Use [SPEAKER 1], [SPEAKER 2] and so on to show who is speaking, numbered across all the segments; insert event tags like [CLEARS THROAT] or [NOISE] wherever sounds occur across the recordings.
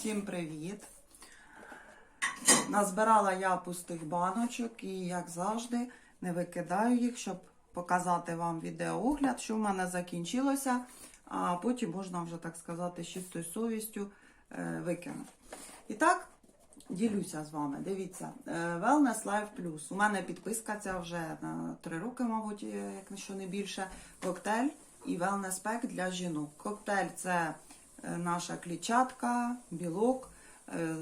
[SPEAKER 1] Всім привіт! Назбирала я пустих баночок і, як завжди, не викидаю їх, щоб показати вам відеоогляд, що в мене закінчилося, а потім можна вже, так сказати, з чистою совістю е, викинути. І так, ділюся з вами. Дивіться, е, Wellness Life Plus. У мене підписка ця вже на 3 роки, мабуть, е, якщо не більше. Коктейль і Wellness Pack для жінок. Коктейль це наша клітчатка, білок. Е,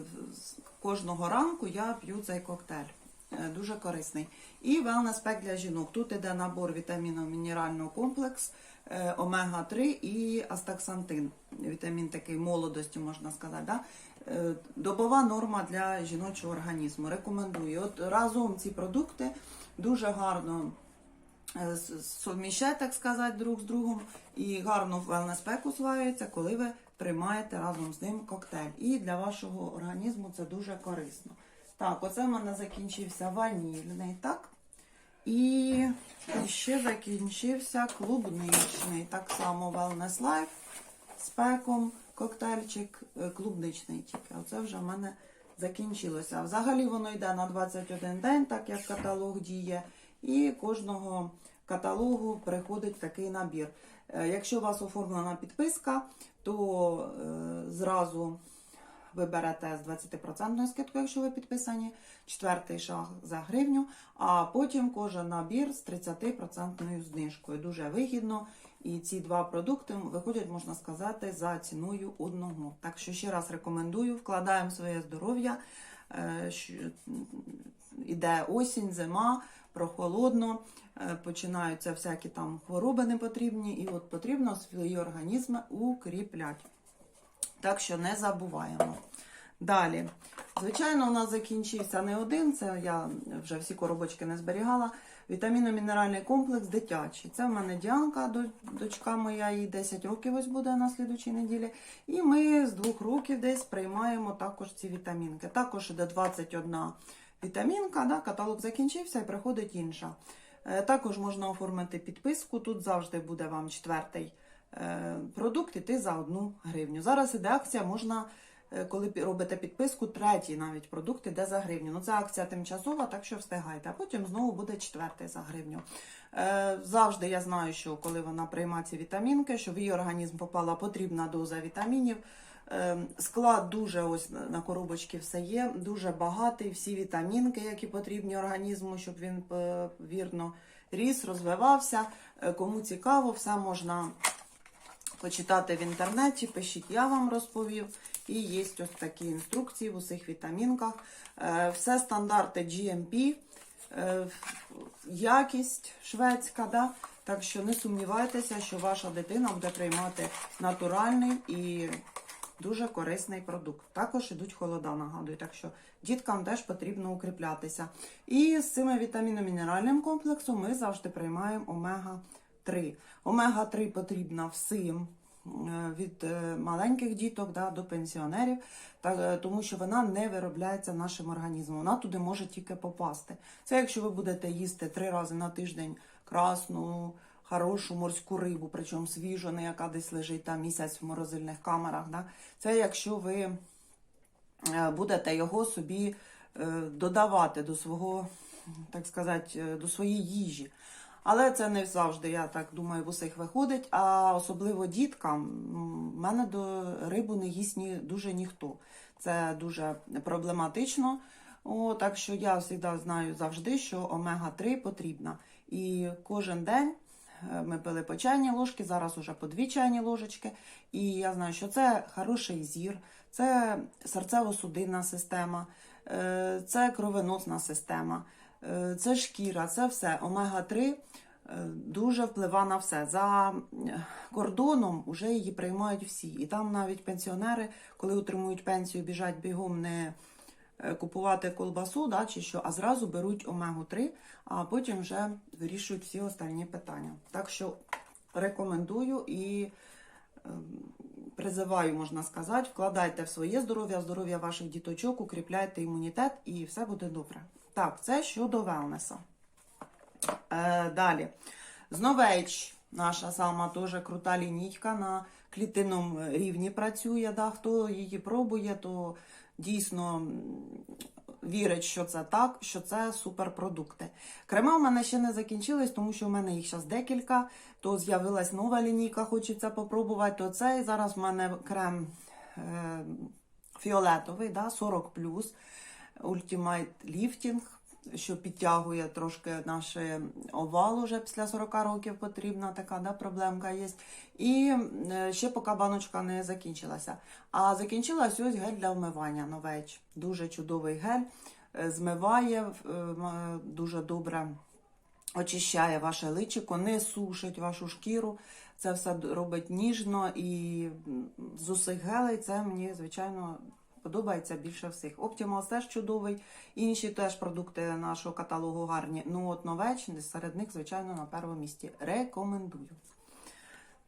[SPEAKER 1] Кожного ранку я п'ю цей коктейль. Е, Дуже корисний. І pack для жінок. Тут іде набор вітамінно-мінерального комплекс, е, омега-3 і астаксантин. Вітамін такий молодості, можна сказати. Да? Е, Добова норма для жіночого організму. Рекомендую. От разом ці продукти дуже гарно е, совміщають, так сказати, друг з другом, і гарно в wellness pack усваюється, коли ви приймаєте разом з ним коктейль. І для вашого організму це дуже корисно. Так, оце в мене закінчився ванільний, так? І ще закінчився клубничний. Так само Wellness Life з пеком, коктейльчик е, клубничний тільки. Оце вже в мене закінчилося. Взагалі воно йде на 21 день, так як каталог діє. І кожного каталогу приходить такий набір. Е, Якщо у вас оформлена підписка, то е, зразу ви берете з 20% скидкою, якщо ви підписані, четвертий шаг за гривню, а потім кожен набір з 30% знижкою. Дуже вигідно. І ці два продукти виходять, можна сказати, за ціною одного. Так що ще раз рекомендую, вкладаємо своє здоров'я. Е, Іде осінь, зима, прохолодно, е, починаються всякі там хвороби непотрібні, і от потрібно свої організми укріпляти. Так що не забуваємо. Далі. Звичайно, у нас закінчився не один, це я вже всі коробочки не зберігала. Вітамінно-мінеральний комплекс дитячий. Це в мене Діанка, дочка моя, їй 10 років ось буде на слідучій неділі. І ми з двох років десь приймаємо також ці вітамінки. Також іде 21 вітамінка, да, каталог закінчився і приходить інша. Е, Також можна оформити підписку. Тут завжди буде вам четвертий е, продукт іти за одну гривню. Зараз іде акція, можна, е, коли робите підписку, третій навіть продукт іде за гривню. Ну це акція тимчасова, так що встигайте. А потім знову буде четвертий за гривню. Завжди я знаю, що коли вона приймає ці вітамінки, що в її організм попала потрібна доза вітамінів. Е, Склад дуже ось на- коробочці все є, дуже багатий, всі вітамінки, які потрібні організму, щоб він е, вірно ріс, розвивався. Е, Кому цікаво, все можна почитати в інтернеті, пишіть, я вам розповів. І є ось такі інструкції в усіх вітамінках. Е, Все стандарти GMP, якість шведська. Да? Так що не сумнівайтеся, що ваша дитина буде приймати натуральний і дуже корисний продукт. Також ідуть холода, нагадую. Так що діткам теж потрібно укріплятися. І з цими вітамінно-мінеральним комплексом ми завжди приймаємо омега-3. Омега-3 потрібна всім. е, Від е, маленьких діток да, до пенсіонерів, та, е, тому що вона не виробляється нашим організмом. Вона туди може тільки попасти. Це якщо ви будете їсти три рази на тиждень красну, хорошу морську рибу, причому свіжу, не яка десь лежить там місяць в морозильних камерах. Да? Це якщо ви е, будете його собі е, додавати до свого, так сказати, е, до своєї їжі. Але це не завжди, я так думаю, в усіх виходить. А особливо діткам, в мене до рибу не їсть ні, дуже ніхто. Це дуже проблематично. О, так що я завжди знаю завжди, що омега-3 потрібна. І кожен день ми пили по чайній ложки, зараз уже по дві чайні ложечки. І я знаю, що це хороший зір, це серцево-судинна система, е, це кровоносна система, е, це шкіра, це все. Омега-3 е, дуже впливає на все. За е, кордоном вже її приймають всі. І там навіть пенсіонери, коли отримують пенсію, біжать бігом не е, купувати колбасу, да, чи що, а зразу беруть омегу-3, а потім вже вирішують всі останні питання. Так що рекомендую і ем, призиваю, можна сказати, вкладайте в своє здоров'я, здоров'я ваших діточок, укріпляйте імунітет і все буде добре. Так, це щодо велнеса. Е, далі. Зновейч, наша сама теж крута лінійка на клітинному рівні працює. Да? Хто її пробує, то дійсно вірить, що це так, що це суперпродукти. Крема в мене ще не закінчились, тому що в мене їх зараз декілька. То з'явилась нова лінійка, хочеться попробувати. То цей зараз в мене крем е, фіолетовий, да, 40 Ultimate Lifting, що підтягує трошки наш овал уже після 40 років потрібна така да, проблемка є. І е, ще поки баночка не закінчилася. А закінчилась ось гель для вмивання новеч. Дуже чудовий гель. е, Змиває е, дуже добре очищає ваше личико, не сушить вашу шкіру. Це все робить ніжно і з усіх гелей це мені, звичайно, подобається більше всіх. Optimals теж чудовий, інші теж продукти нашого каталогу гарні. Ну от новеч серед них, звичайно, на першому місці. Рекомендую.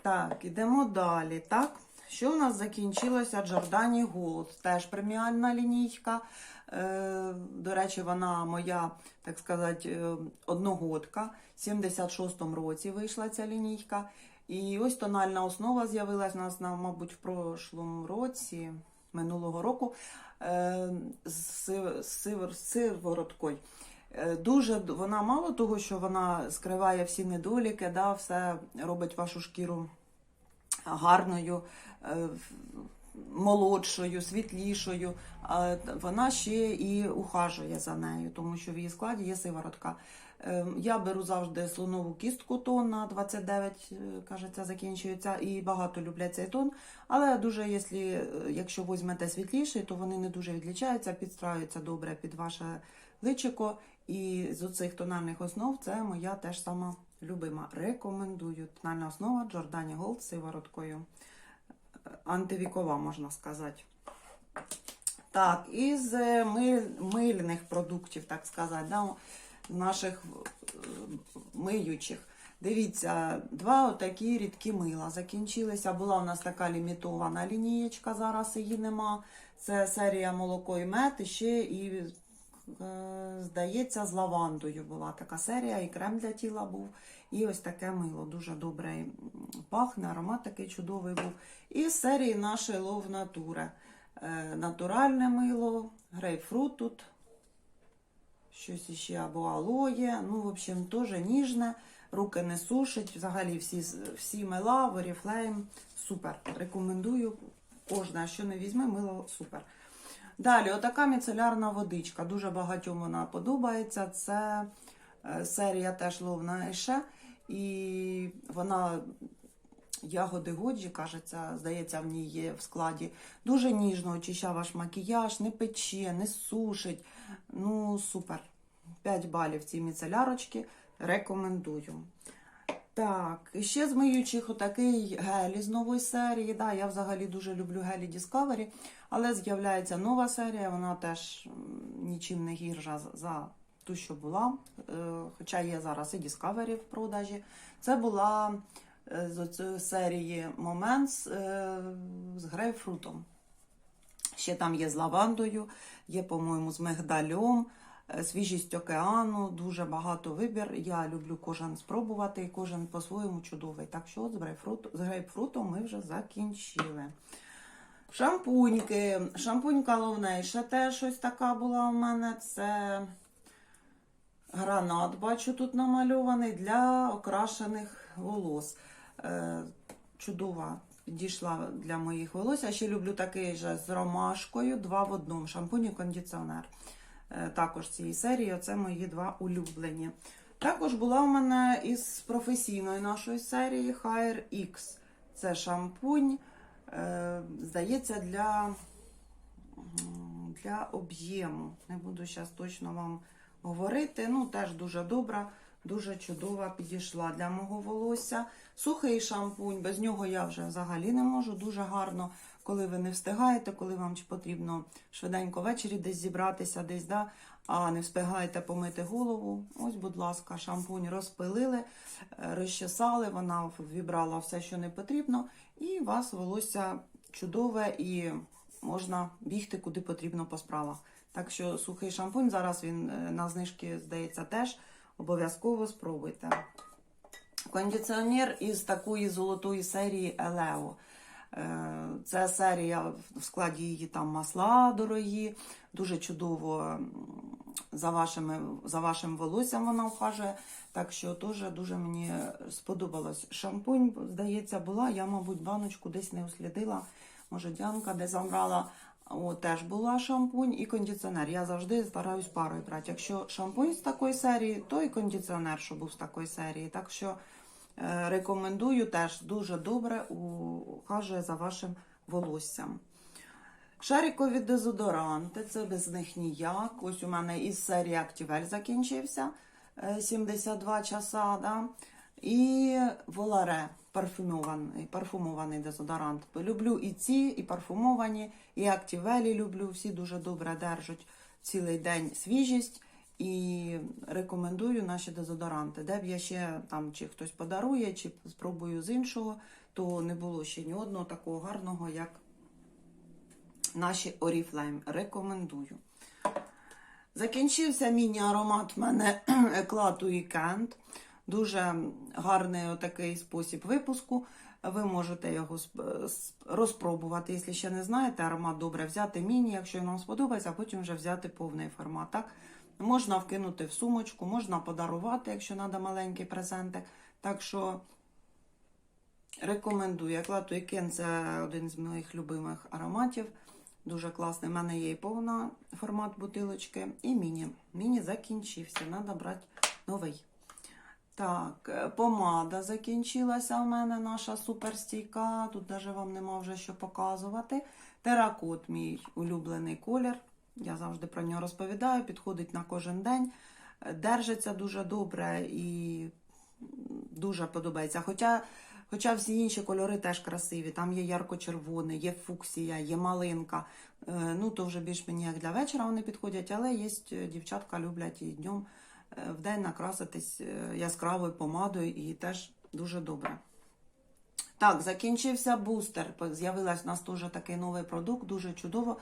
[SPEAKER 1] Так, ідемо далі. Так, що в нас закінчилося? Джордані Gold. Теж преміальна лінійка. Е, до речі, вона моя, так сказати, е, одногодка. В 76-му році вийшла ця лінійка. І ось тональна основа з'явилась у нас, мабуть, в прошлому році, минулого року, е, з сив- сивороткою. Е, Дуже вона мало того, що вона скриває всі недоліки, да, все робить вашу шкіру гарною, е, молодшою, світлішою. Вона ще і ухажує за нею, тому що в її складі є сиворотка. Е, Я беру завжди слонову кістку тон на 29, е, кажеться, закінчується, і багато люблять цей тон. Але дуже, якщо, е, якщо візьмете світліший, то вони не дуже відлічаються, підстраюються добре під ваше личико. І з оцих тональних основ це моя теж сама любима. Рекомендую. Тональна основа Giordani Gold з сивороткою. Антивікова, можна сказати. Так, із е, миль- мильних продуктів, так сказати, да, наших е, миючих. Дивіться, два отакі рідкі мила закінчилися. Була у нас така лімітована лінієчка, зараз її нема. Це серія молоко і мед, ще і, здається, з лавандою була така серія, і крем для тіла був. І ось таке мило дуже добре пахне, аромат такий чудовий був. І з серії нашої Love Nature. Е, Натуральне мило, грейпфрут тут, щось іще або алоє. Ну, в общем, теж ніжне, руки не сушить. Взагалі всі, всі мила, Oriflame, супер. Рекомендую кожне, що не візьме, мило супер. Далі, отака міцелярна водичка. Дуже багатьом вона подобається. Це е, серія теж ловна Еше. І вона ягоди годжі, кажеться, здається, в ній є в складі. Дуже ніжно очищає ваш макіяж, не пече, не сушить. Ну, супер. 5 балів ці міцелярочки. Рекомендую. Так, ще з миючих отакий гель із нової серії. Да, я взагалі дуже люблю гелі Discovery, але з'являється нова серія, вона теж нічим не гірша за- ту, що була. Е, Хоча є зараз і Discovery в продажі. Це була е, з цієї серії Moments е, з грейпфрутом. Ще там є з лавандою, є, по-моєму, з мигдальом, свіжість океану, дуже багато вибір. Я люблю кожен спробувати, і кожен по-своєму чудовий. Так що от з, грейпфрут, з грейпфрутом ми вже закінчили. Шампуньки. Шампунька ловнейша теж щось така була у мене. Це гранат, бачу, тут намальований для окрашених волос. Е, чудова підійшла для моїх волос. Ще люблю такий же з ромашкою, два в одному шампунь і кондиціонер. Е, також цієї серії це мої два улюблені. Також була у мене із професійної нашої серії Hair X. Це шампунь, е, здається, для, для об'єму. Не буду зараз точно вам говорити. Ну, теж дуже добра, дуже чудова підійшла для мого волосся. Сухий шампунь, без нього я вже взагалі не можу. Дуже гарно, коли ви не встигаєте, коли вам потрібно швиденько ввечері десь зібратися, десь, да, а не встигаєте помити голову. Ось, будь ласка, шампунь розпилили, е, розчесали, вона вібрала все, що не потрібно, і у вас волосся чудове і можна бігти куди потрібно по справах. Так що сухий шампунь зараз він е, на знижки, здається, теж обов'язково спробуйте. Кондиціонер із такої золотої серії Елео. Це серія в складі її там масла дорогі, дуже чудово за, вашими, за вашим волоссям вона вхажує. Так що теж дуже мені сподобалось. Шампунь, здається, була. Я, мабуть, баночку десь не услідила. Може, Діанка десь забрала. О, теж була шампунь і кондиціонер. Я завжди стараюсь парою брати. Якщо шампунь з такої серії, то і кондиціонер, що був з такої серії. Так що рекомендую теж дуже добре ухажує за вашим волоссям. Шарикові дезодоранти, це без них ніяк. Ось у мене із серії Актівель закінчився е, 72 часа. Да? І Воларе парфумований, парфумований дезодорант. Люблю і ці, і парфумовані, і Актівелі люблю. Всі дуже добре держать цілий день свіжість. І рекомендую наші дезодоранти. Де б я ще там чи хтось подарує, чи спробую з іншого, то не було ще ні одного такого гарного, як наші Oriflame. Рекомендую. Закінчився міні-аромат в мене [CLEARS THROAT] Eclat Weekend. Дуже гарний отакий спосіб випуску. Ви можете його розпробувати. Якщо ще не знаєте, аромат добре взяти міні, якщо він вам сподобається, а потім вже взяти повний формат. Так? Можна вкинути в сумочку, можна подарувати, якщо треба маленький презентик. Так що рекомендую. Eclat Weekend – це один з моїх любимих ароматів. Дуже класний. У мене є і повна формат бутилочки, і міні. Міні закінчився. Треба брати новий. Так, е, помада закінчилася у мене, наша суперстійка. Тут навіть вам нема вже що показувати. Теракот, мій улюблений колір. Я завжди про нього розповідаю, підходить на кожен день. Держиться дуже добре і дуже подобається. Хоча, хоча всі інші кольори теж красиві. Там є ярко-червоний, є фуксія, є малинка. Е, Ну, то вже більш мені як для вечора вони підходять, але є е, дівчатка люблять і днем е, в день накраситись яскравою помадою і теж дуже добре. Так, закінчився бустер. З'явилась у нас теж такий новий продукт, дуже чудово.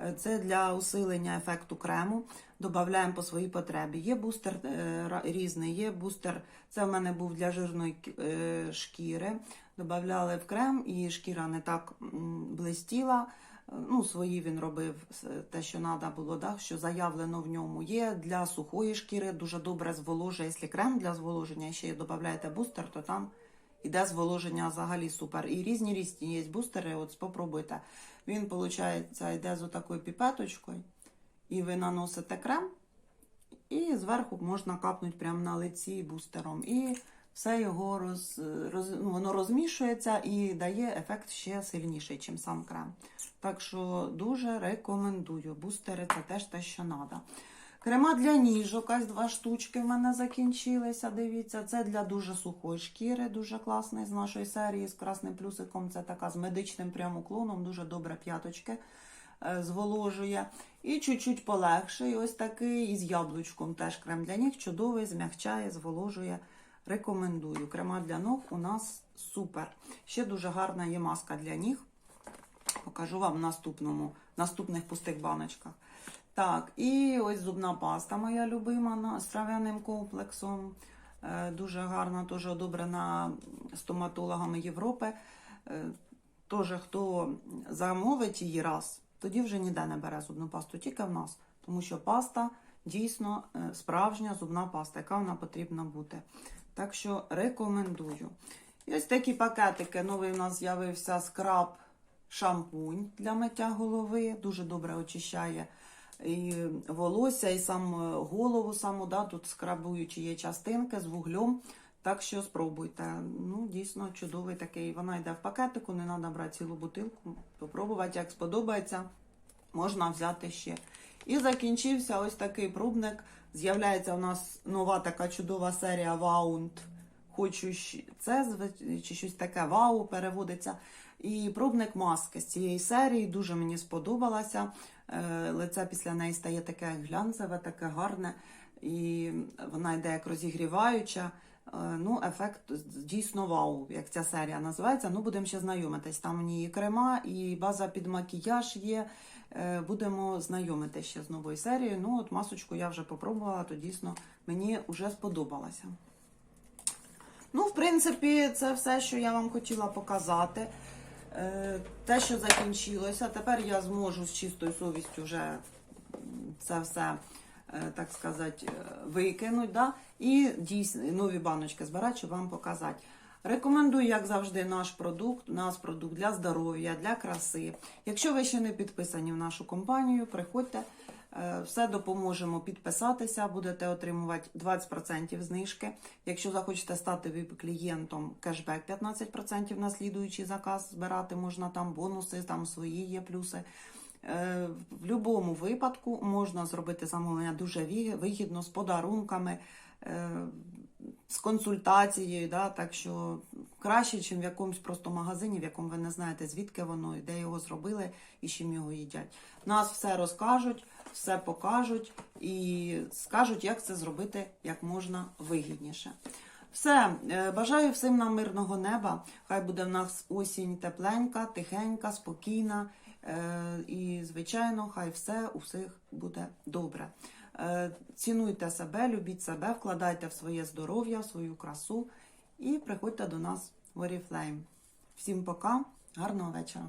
[SPEAKER 1] Е, Це для усилення ефекту крему. Додаємо по своїй потребі. Є бустер е, різний, є бустер, це в мене був для жирної е, шкіри. Добавляли в крем, і шкіра не так блистіла. Ну, свої він робив те, що треба було, да, що заявлено в ньому. Є для сухої шкіри, дуже добре зволожує. Якщо крем для зволоження, ще додаєте бустер, то там іде зволоження взагалі супер. І різні різні є бустери, от спробуйте. Він, виходить, йде з такою піпеточкою, і ви наносите крем, і зверху можна капнути прямо на лиці бустером. І все його роз, роз, ну, воно розмішується і дає ефект ще сильніший, ніж сам крем. Так що дуже рекомендую. Бустери це теж те, що треба. Крема для ніжок, ось два штучки в мене закінчилися. Дивіться, це для дуже сухої шкіри, дуже класний з нашої серії з красним плюсиком. Це така з медичним прям уклоном, дуже добре п'яточки е, зволожує. І чуть-чуть полегший. Ось такий із яблучком теж крем для ніг. Чудовий, змягчає, зволожує. Рекомендую. Крема для ног у нас супер. Ще дуже гарна є маска для ніг. Покажу вам в наступному, наступних пустих баночках. Так, і ось зубна паста моя любима з трав'яним комплексом. Е, Дуже гарна, теж одобрена стоматологами Європи. Е, Теж хто замовить її раз, тоді вже ніде не бере зубну пасту, тільки в нас. Тому що паста дійсно е, справжня зубна паста, яка вона потрібна бути. Так що рекомендую. І ось такі пакетики. Новий у нас з'явився скраб шампунь для миття голови. Дуже добре очищає і волосся, і сам е, голову саму, да, тут скрабуючі є частинки з вуглем. Так що спробуйте. Ну, дійсно чудовий такий. Вона йде в пакетику, не треба брати цілу бутилку. Попробувати, як сподобається, можна взяти ще. І закінчився ось такий пробник. З'являється у нас нова така чудова серія Ваунт. Хочу це чи щось таке вау переводиться. І пробник маски з цієї серії дуже мені сподобалася. Е, Лице після неї стає таке глянцеве, таке гарне, і вона йде як розігріваюча. Е, Ну, ефект дійсно вау, як ця серія називається. Ну, будемо ще знайомитись. Там в ній крема, і база під макіяж є. Е, Будемо знайомитися ще з новою серією. Ну, от масочку я вже попробувала, то дійсно мені вже сподобалося. Ну, в принципі, це все, що я вам хотіла показати. Е, Те, що закінчилося, тепер я зможу з чистою совістю вже це все, е, так сказати, е, викинути. Да? І дійсно нові баночки збирати, щоб вам показати. Рекомендую, як завжди, наш продукт. наш продукт для здоров'я, для краси. Якщо ви ще не підписані в нашу компанію, приходьте. Е, Все допоможемо підписатися, будете отримувати 20% знижки. Якщо захочете стати vip клієнтом, кешбек 15% на слідуючий заказ збирати можна там бонуси, там свої є плюси. Е, В будь-якому випадку можна зробити замовлення дуже вигідно з подарунками, е, з консультацією. Да? Так що краще, ніж в якомусь просто магазині, в якому ви не знаєте, звідки воно де його зробили і чим його їдять. Нас все розкажуть, все покажуть і скажуть, як це зробити як можна вигідніше. Все, е, бажаю всім нам мирного неба. Хай буде в нас осінь тепленька, тихенька, спокійна. Е, І, звичайно, хай все у всіх буде добре. Е, Цінуйте себе, любіть себе, вкладайте в своє здоров'я, в свою красу і приходьте до нас в Oriflame. Всім пока, гарного вечора.